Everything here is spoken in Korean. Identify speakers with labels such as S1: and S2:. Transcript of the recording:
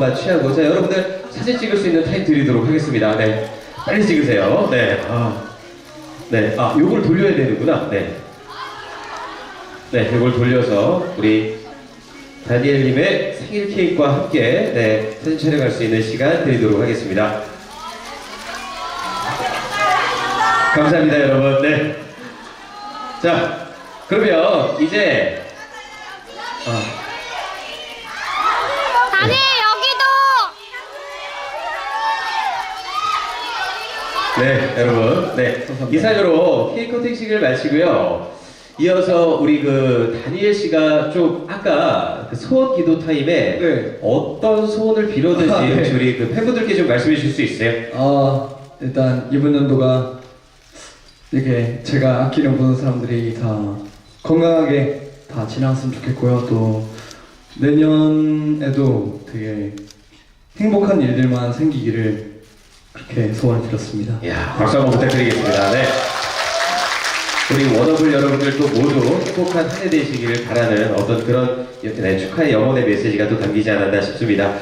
S1: 번만 취하고 자 여러분들 사진 찍을 수 있는 타임 드리도록 하겠습니다. 네, 빨리 찍으세요. 네, 아, 네, 아, 요걸 돌려야 되는구나. 네, 네, 요걸 돌려서 우리 다니엘님의 생일 케이크와 함께 네 사진 촬영할 수 있는 시간 드리도록 하겠습니다. 감사합니다, 여러분. 네. 자, 그러면 이제 아,
S2: 다니 여기도
S1: 네, 여러분. 네. 이상으로 케이크 커팅식을 마치고요. 이어서 우리 그 다니엘 씨가 좀 아까 그 소원 기도 타임에
S3: 네.
S1: 어떤 소원을 빌었는지
S3: 아, 네.
S1: 우리 그 팬분들께 좀 말씀해 주실 수 있어요?
S3: 어, 일단 이번 연도가 이렇게 제가 아끼는 보는 사람들이 다 건강하게 다 지나갔으면 좋겠고요. 또 내년에도 되게 행복한 일들만 생기기를 그렇게 소원을 드렸습니다.
S1: 이야, 박수 한번 부탁드리겠습니다. 네. 우리 워너블 여러분들도 모두 행복한 한 해 되시기를 바라는 어떤 그런 네, 축하의 영혼의 메시지가 또 담기지 않았나 싶습니다.